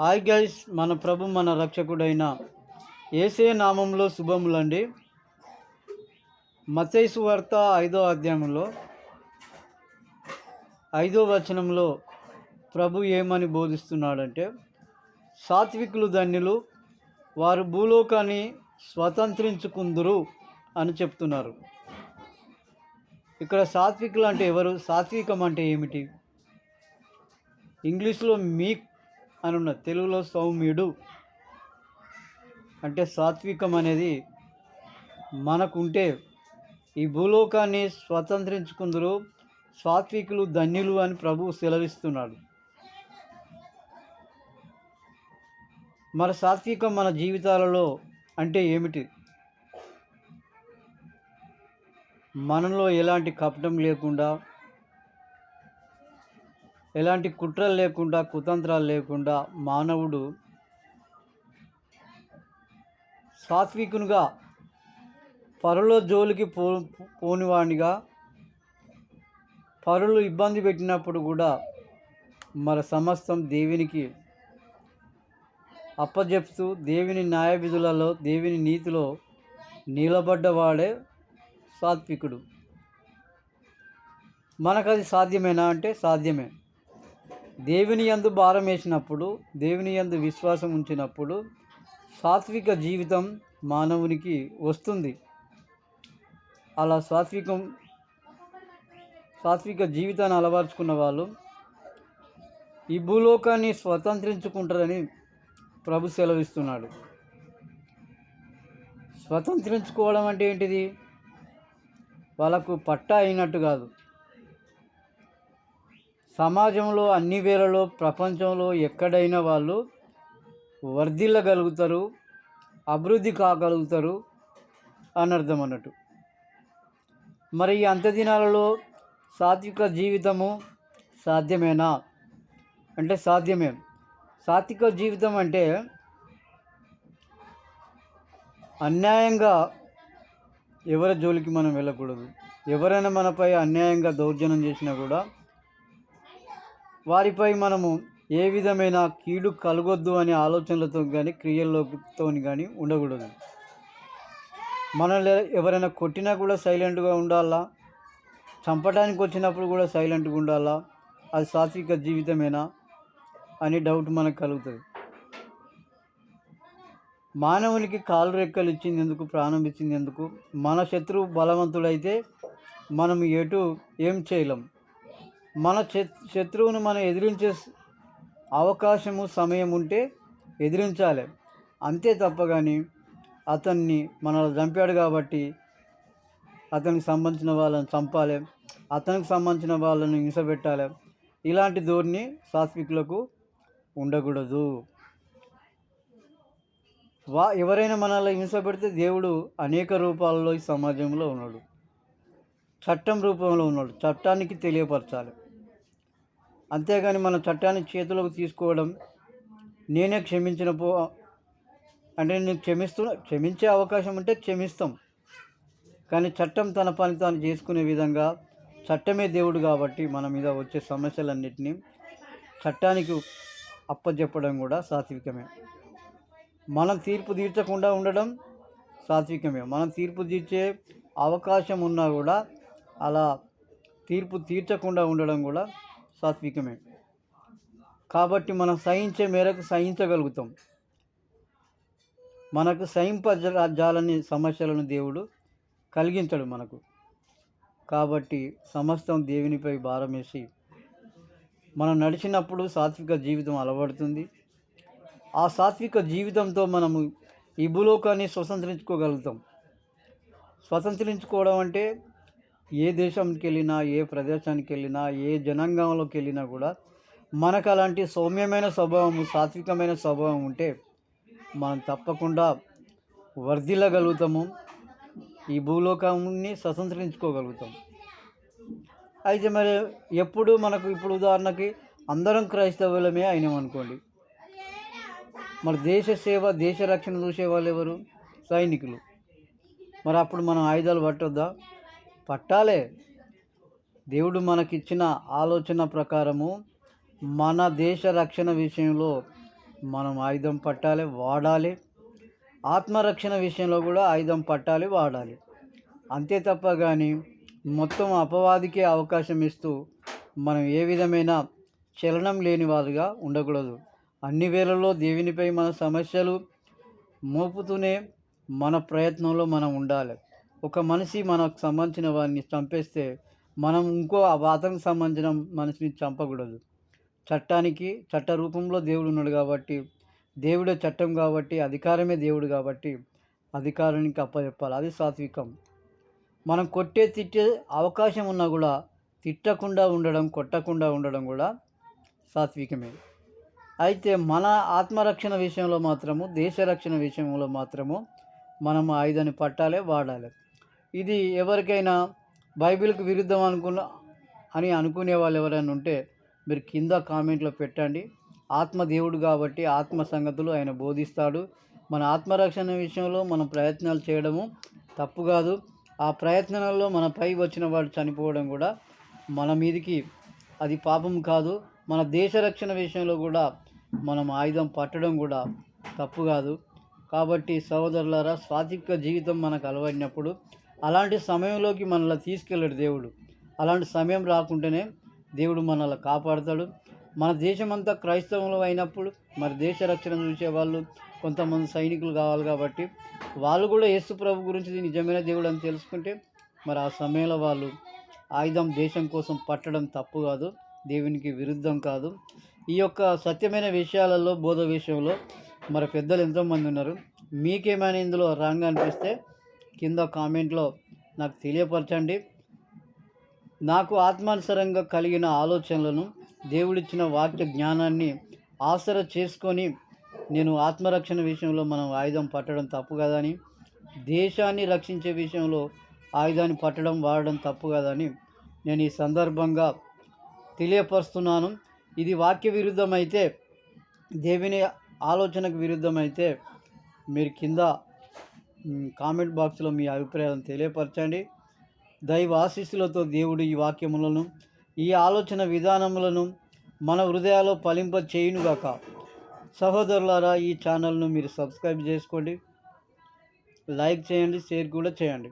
Hi guys మన ప్రభు మన రక్షకుడైన ఏసే నామంలో శుభములండి. మతైసు వార్త ఐదో అధ్యాయంలో ఐదో వచనంలో ప్రభు ఏమని బోధిస్తున్నాడంటే సాత్వికులు ధన్యులు వారు భూలోకాన్ని స్వతంత్రించుకుందురు అని చెప్తున్నారు. ఇక్కడ సాత్వికులు అంటే ఎవరు? సాత్వికం అంటే ఏమిటి? ఇంగ్లీష్లో మీక్ అని ఉన్న తెలుగులో సౌమ్యుడు అంటే సాత్వికం అనేది మనకుంటే ఈ భూలోకాన్ని స్వతంత్రించుకుందరు సాత్వికులు ధన్యులు అని ప్రభు సెలవిస్తున్నాడు. మన సాత్వికం మన జీవితాలలో అంటే ఏమిటి? మనలో ఎలాంటి కపటం లేకుండా ఎలాంటి కుట్రలు లేకుండా కుతంత్రాలు లేకుండా మానవుడు సాత్వికునిగా పరుల జోలికి పో పోనివాడిగా పరులు ఇబ్బంది పెట్టినప్పుడు కూడా మన సమస్తం దేవునికి అప్పజెప్తూ దేవుని న్యాయ విధులలో దేవుని నీతిలో నిలబడ్డవాడే సాత్వికుడు. మనకు అది సాధ్యమేనా అంటే సాధ్యమే. దేవుని యందు భారం వేసినప్పుడు దేవుని యందు విశ్వాసం ఉంచినప్పుడు సాత్విక జీవితం మానవునికి వస్తుంది. అలా సాత్వికం సాత్విక జీవితాన్ని అలవర్చుకున్న వాళ్ళు ఈ భూలోకాన్ని స్వతంత్రించుకుంటారని ప్రభు సెలవిస్తున్నాడు. స్వతంత్రించుకోవడం అంటే ఏంటిది? వాళ్ళకు పట్టా అయినట్టు కాదు. సమాజంలో అన్ని వేళలో ప్రపంచంలో ఎక్కడైనా వాళ్ళు వర్ధిల్లగలుగుతారు అభివృద్ధి కాగలుగుతారు అని అర్థం అన్నట్టు మరి ఈ అంత్య దినాలలో సాత్విక జీవితము సాధ్యమేనా? అంటే సాధ్యమే. సాత్విక జీవితం అంటే అన్యాయంగా ఎవరి జోలికి మనం వెళ్ళకూడదు. ఎవరైనా మనపై అన్యాయంగా దౌర్జన్యం చేసినా కూడా వారిపై మనము ఏ విధమైన కీడు కలగొద్దు అనే ఆలోచనలతో కానీ క్రియలతో కానీ ఉండకూడదు. మనల్ని ఎవరైనా కొట్టినా కూడా సైలెంట్గా ఉండాలా? చంపడానికి వచ్చినప్పుడు కూడా సైలెంట్గా ఉండాలా? అది సాత్విక జీవితమేనా? అని డౌట్ మనకు కలుగుతుంది. మానవునికి కాలు రెక్కలు ఇచ్చింది ఎందుకు? ప్రాణం ఇచ్చింది ఎందుకు? మన శత్రువు బలవంతుడైతే మనం ఎటు ఏం చేయలేం. మన శత్రువును మనం ఎదిరించే అవకాశము సమయం ఉంటే ఎదిరించాలి. అంతే తప్ప కానీ అతన్ని మనల్ని చంపాడు కాబట్టి అతనికి సంబంధించిన వాళ్ళని చంపాలి. అతనికి సంబంధించిన వాళ్ళని హింస పెట్టాలి. ఇలాంటి ధోరణి సాత్వికులకు ఉండకూడదు. వా ఎవరైనా మనల్ని హింస పెడితే దేవుడు అనేక రూపాలలో ఈ సమాజంలో ఉన్నాడు. చట్టం రూపంలో ఉన్నాడు. చట్టానికి తెలియపరచాలి. అంతేగాని మన చట్టాన్ని చేతులకు తీసుకోవడం నేనే క్షమించిన పో అంటే నేను క్షమిస్తూ క్షమించే అవకాశం ఉంటే క్షమిస్తాం. కానీ చట్టం తన పని తాను చేసుకునే విధంగా చట్టమే దేవుడు కాబట్టి మన మీద వచ్చే సమస్యలన్నింటినీ చట్టానికి అప్పచెప్పడం కూడా సాత్వికమే. మనం తీర్పు తీర్చకుండా ఉండడం సాత్వికమే. మనం తీర్పు తీర్చే అవకాశం ఉన్నా కూడా అలా తీర్పు తీర్చకుండా ఉండడం కూడా సాత్వికమే. కాబట్టి మనం సహించే మేరకు సహించగలుగుతాం. మనకు సహింపజాలని సమస్యలను దేవుడు కలిగించడు మనకు. కాబట్టి సమస్తం దేవునిపై భారం వేసి మనం నడిచినప్పుడు సాత్విక జీవితం అలవడుతుంది. ఆ సాత్విక జీవితంతో మనము ఈ భూలోకాన్ని స్వతంత్రించుకోగలుగుతాం. స్వతంత్రించుకోవడం అంటే ఏ దేశానికి వెళ్ళినా ఏ ప్రదేశానికి వెళ్ళినా ఏ జనాంగంలోకి వెళ్ళినా కూడా మనకు అలాంటి సౌమ్యమైన స్వభావం సాత్వికమైన స్వభావం ఉంటే మనం తప్పకుండా వర్ధిల్లగలుగుతాము. ఈ భూలోకాన్ని స్వతంత్రించుకోగలుగుతాం అయితే మరి ఎప్పుడు మనకు ఇప్పుడు ఉదాహరణకి అందరం క్రైస్తవులమే అయినాం అనుకోండి. మరి దేశ సేవ దేశ రక్షణ చూసే వాళ్ళు ఎవరు? సైనికులు. మరి అప్పుడు మనం ఆయుధాలు పట్టొద్దా? పట్టాలే. దేవుడు మనకిచ్చిన ఆలోచన ప్రకారము మన దేశ రక్షణ విషయంలో మనం ఆయుధం పట్టాలి వాడాలి. ఆత్మరక్షణ విషయంలో కూడా ఆయుధం పట్టాలి వాడాలి. అంతే తప్ప కానీ మొత్తం అపవాదికే అవకాశం ఇస్తూ మనం ఏ విధమైన చలనం లేని వారుగా ఉండకూడదు. అన్ని వేళల్లో దేవునిపై మన సమస్యలు మోపుతూనే మన ప్రయత్నంలో మనం ఉండాలి. ఒక మనిషి మనకు సంబంధించిన వారిని చంపేస్తే మనం ఇంకో అతనికి సంబంధించిన మనిషిని చంపకూడదు. చట్టానికి చట్ట రూపంలో దేవుడు ఉన్నాడు కాబట్టి దేవుడే చట్టం కాబట్టి అధికారమే దేవుడు కాబట్టి అధికారానికి అప్పచెప్పాలి. అది సాత్వికం. మనం కొట్టే తిట్టే అవకాశం ఉన్నా కూడా తిట్టకుండా ఉండడం కొట్టకుండా ఉండడం కూడా సాత్వికమే. అయితే మన ఆత్మరక్షణ విషయంలో మాత్రము దేశ రక్షణ విషయంలో మాత్రము మనం ఆయుధాన్ని పట్టాలే వాడాలి. ఇది ఎవరికైనా బైబిల్కి విరుద్ధం అనుకున్న అని అనుకునే వాళ్ళు ఎవరైనా ఉంటే మీరు కింద కామెంట్లో పెట్టండి. ఆత్మదేవుడు కాబట్టి ఆత్మ సంగతులు ఆయన బోధిస్తాడు. మన ఆత్మరక్షణ విషయంలో మనం ప్రయత్నాలు చేయడము తప్పు కాదు. ఆ ప్రయత్నంలో మనపై వచ్చిన వాడు చనిపోవడం కూడా మన మీదికి అది పాపం కాదు. మన దేశ రక్షణ విషయంలో కూడా మనం ఆయుధం పట్టడం కూడా తప్పు కాదు. కాబట్టి సహోదరులారా స్వాతిక జీవితం మనకు అలవడినప్పుడు అలాంటి సమయంలోకి మనల్ని తీసుకెళ్ళాడు దేవుడు. అలాంటి సమయం రాకుంటేనే దేవుడు మనల్ని కాపాడతాడు. మన దేశమంతా క్రైస్తవులు అయినప్పుడు మరి దేశ రక్షణ చూసే వాళ్ళు కొంతమంది సైనికులు కావాలి కాబట్టి వాళ్ళు కూడా యేసు ప్రభు గురించి నిజమైన దేవుడు అని తెలుసుకుంటే మరి ఆ సమయంలో వాళ్ళు ఆయుధం దేశం కోసం పట్టడం తప్పు కాదు దేవునికి విరుద్ధం కాదు. ఈ యొక్క సత్యమైన విషయాలలో బోధ విషయంలో మరి పెద్దలు ఎంతోమంది ఉన్నారు. మీకేమైనా ఇందులో రాంగ్ అనిపిస్తే కింద కామెంట్లో నాకు తెలియపరచండి. నాకు ఆత్మానుసరంగా కలిగిన ఆలోచనలను దేవుడిచ్చిన వాక్య జ్ఞానాన్ని ఆసర చేసుకొని నేను ఆత్మరక్షణ విషయంలో మనం ఆయుధం పట్టడం తప్పు కదని దేశాన్ని రక్షించే విషయంలో ఆయుధాన్ని పట్టడం వాడడం తప్పు కదని నేను ఈ సందర్భంగా తెలియపరుస్తున్నాను. ఇది వాక్య విరుద్ధమైతే దేవుని ఆలోచనకు విరుద్ధమైతే మీరు కింద కామెంట్ బాక్స్లో మీ అభిప్రాయాలను తెలియపరచండి. దైవ ఆశీస్సులతో దేవుడు ఈ వాక్యములను ఈ ఆలోచన విధానములను మన హృదయాల్లో ఫలింప చేయునుగాక సహోదరులారా ఈ ఛానల్ను మీరు సబ్స్క్రైబ్ చేసుకోండి. లైక్ చేయండి షేర్ కూడా చేయండి.